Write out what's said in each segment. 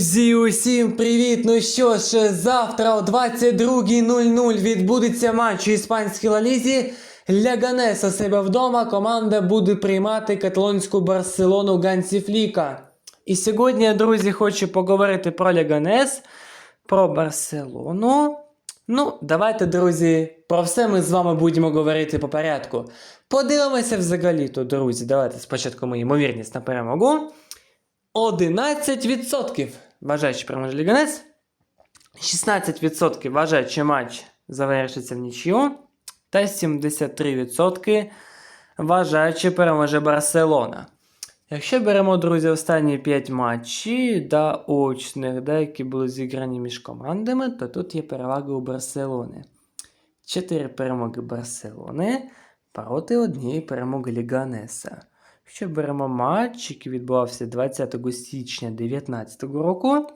Друзі, усім привіт! Ну що ж, завтра о 22.00 відбудеться матч у іспанській лалізі. Ляганес у себе вдома команда буде приймати каталонську Барселону Гансі Фліка. І сьогодні, друзі, хочу поговорити про Ляганес, про Барселону. Ну, давайте, друзі, про все ми з вами будемо говорити по порядку. Подивимося взагалі-то, друзі. Давайте спочатку ми ймовірність на перемогу. 11% що переможе Ліганець. 16% вважають, матч завершиться в нічию. Та 73% вважають, що переможе Барселона. Якщо беремо, друзі, останні 5 матчів да, очних, да, які були зіграні між командами, то тут є перевага у Барселони. 4 перемоги Барселони проти однієї перемоги Ліганеса. Якщо беремо матч, який відбувався 20 січня 2019 року,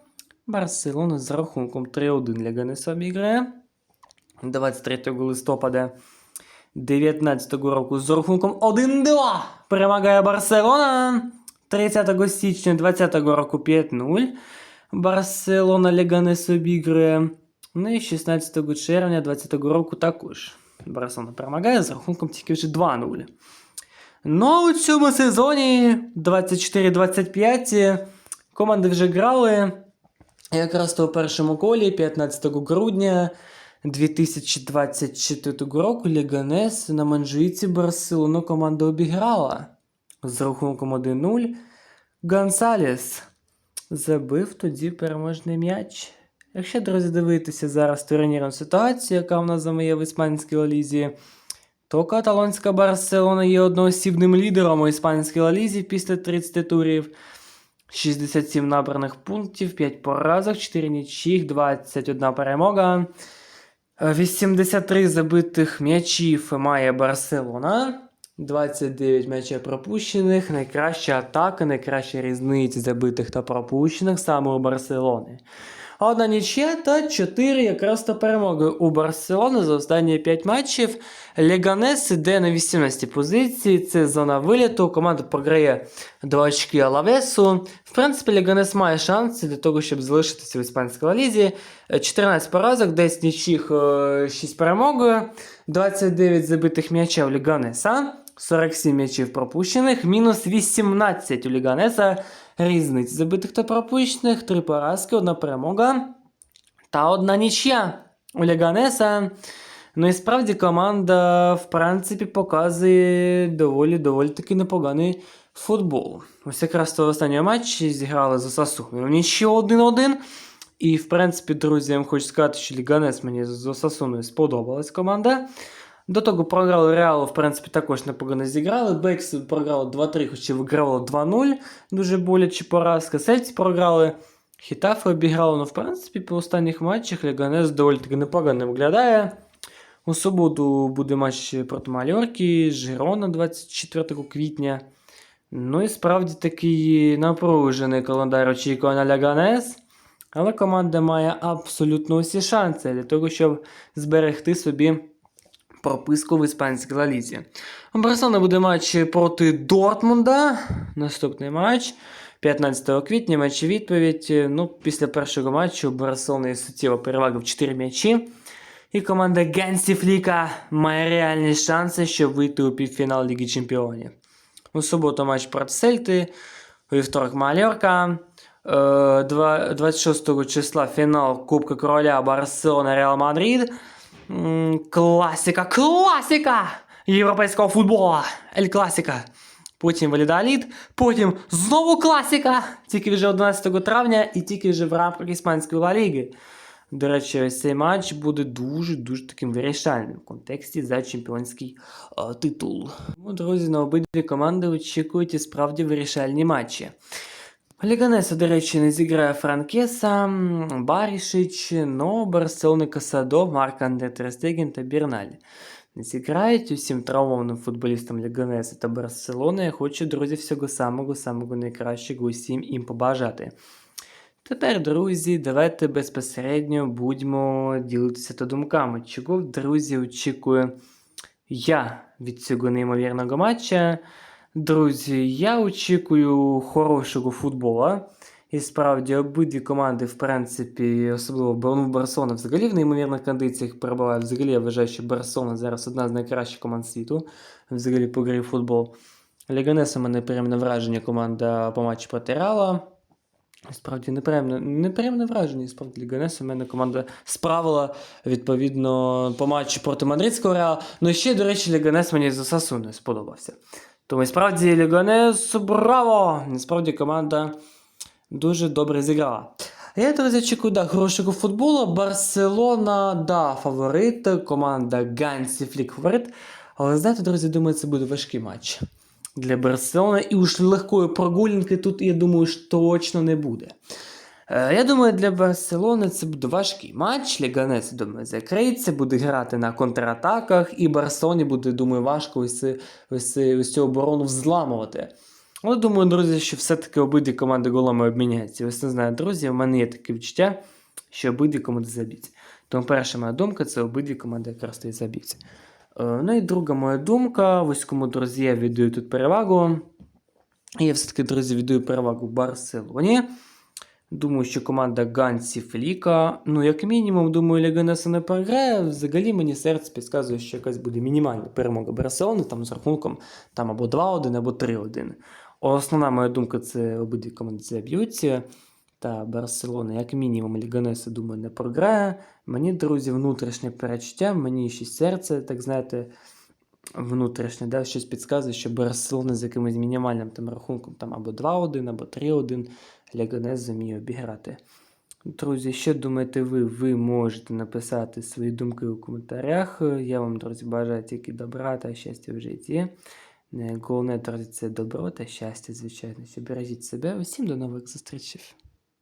Барселона з рахунком 3-1 Ліганеса обіграє. 23 листопада 2019 року з рахунком 1-2 перемагає Барселона. 30 січня 2020 року 5-0. Барселона Леганес обіграє. Ну і 16 червня 2020 року також. Барселона перемагає з рахунком тільки вже 2-0. Ну, у цьому сезоні 24-25 команди вже грали. Якраз то у першому колі 15 грудня 2024 року Ліганес на Манжуїці Барселону команда обіграла з рахунком 1-0. Гонсалес забив тоді переможний м'яч. Якщо, друзі, дивитися зараз турнірну ситуацію, яка в нас замає в іспанській лалізі, то каталонська Барселона є одноосібним лідером у іспанській лалізі після 30 турів. 67 набраних пунктів, 5 поразок, 4 нічих, 21 перемога. 83 забитих м'ячів має Барселона. 29 м'ячів пропущених. Найкраща атака, найкраща різниця забитих та пропущених саме у Барселони. Одна нічия та 4 якраз то перемоги у Барселони за останні 5 матчів. Леганес іде на 18 позиції. Це зона виліту. Команда програє 2 очки Алавесу. В принципі, Леганес має шанси для того, щоб залишитися в іспанській лізі. 14 поразок, 10 нічих, 6 перемог, 29 забитих м'ячів у Леганеса. 47 м'ячів пропущених, мінус 18 у Ліганеса. Різниць забитих та пропущених, 3 поразки, одна перемога та одна нічия у Ліганеса. Ну і справді команда, в принципі, показує доволі доволі таки непоганий футбол. Ось якраз то в останньому матчі зіграли з Осасуною. Нічого 1-1. І, в принципі, друзі, я вам хочу сказати, що Ліганес мені з Осасуною сподобалась команда. До того програли Реалу, в принципі, також непогано зіграли. Бекс програли 2-3, хоча вигравали 2-0. Дуже боляче поразка. Сельці програли. Хітафи обіграли, ну, в принципі, по останніх матчах Леганес доволі таки непогано виглядає. У суботу буде матч проти Мальорки, Жирона 24 квітня. Ну і справді такий напружений календар очікує на Леганес. Але команда має абсолютно усі шанси для того, щоб зберегти собі прописку в іспанській лалізі. У Барселони буде матч проти Дортмунда. Наступний матч 15 квітня. Матч відповідь. Ну, після першого матчу у Барселони суттєво перевага в 4 м'ячі. І команда Генсі Фліка має реальні шанси, щоб вийти у півфінал Ліги Чемпіонів. У суботу матч проти Сельти, у вівторок Мальорка. Е, два- 26 числа фінал Кубка Короля Барселона Реал Мадрид. Класика, класика європейського футболу. Ель Класика. Потім Валідоліт, потім знову класика. Тільки вже 11 травня і тільки вже в рамках Іспанської Ла Ліги. До речі, цей матч буде дуже-дуже таким вирішальним в контексті за чемпіонський е, титул. Тому, друзі, на обидві команди очікують і справді вирішальні матчі. Ліганеса, до речі, не зіграє Франкеса, Барішич, но Барселони Касадо, Марк Андре Терстеген та Бірналь. Не зіграють усім травмованим футболістам Ліганеса та Барселони. Я хочу, друзі, всього самого-самого найкращого усім їм побажати. Тепер, друзі, давайте безпосередньо будемо ділитися та думками. Чого, друзі, очікую я від цього неймовірного матча. Друзі, я очікую хорошого футбола. І справді обидві команди, в принципі, особливо ну, Барселона взагалі в неймовірних кондиціях перебуває. Взагалі я вважаю, що Барселона зараз одна з найкращих команд світу. Взагалі по грі в футбол. Ліганес у мене приємне враження команда по матчі проти Реала. Справді неприємне, неприємне враження. Справді Ліганес у мене команда справила відповідно по матчі проти Мадридського Реала. Ну і ще, до речі, Ліганес мені за Сасуни сподобався. Тому справді Ліганес браво! Насправді команда дуже добре зіграла. Я, друзі, чекаю, да, хорошого футболу. Барселона, да, фаворит, команда Гансі Флік фаворит. Але знаєте, друзі, думаю, це буде важкий матч для Барселони. І уж легкої прогулянки тут, я думаю, точно не буде. Е, Я думаю, для Барселони це буде важкий матч. Ліганес, думаю, закриється, буде грати на контратаках, і Барселоні буде, думаю, важко ось, цю оборону взламувати. Але думаю, друзі, що все-таки обидві команди голами обміняються. Ось не знаю, друзі, у мене є таке відчуття, що обидві команди заб'ють. Тому перша моя думка це обидві команди якраз і заб'ють. Е, Ну і друга моя думка, ось кому, друзі, я віддаю тут перевагу. Я все-таки, друзі, віддаю перевагу Барселоні. Думаю, що команда Гансі Фліка, ну, як мінімум, думаю, Ліганеса не програє. Взагалі мені серце підказує, що якась буде мінімальна перемога Барселони, там з рахунком там або 2-1, або 3-1. Основна моя думка це обидві команди заб'ються. Та Барселона, як мінімум, Ліганеса, думаю, не програє. Мені, друзі, внутрішнє перечуття, мені ще серце, так знаєте, внутрішнє, да, щось підказує, що Барселона з якимось мінімальним там рахунком там або 2-1, або 3-1 Ліганес зуміє обіграти. Друзі, що думаєте ви? Ви можете написати свої думки у коментарях. Я вам, друзі, бажаю тільки добра та щастя в житті. Головне, друзі, це добро та щастя, звичайно. Бережіть себе. Усім до нових зустрічей.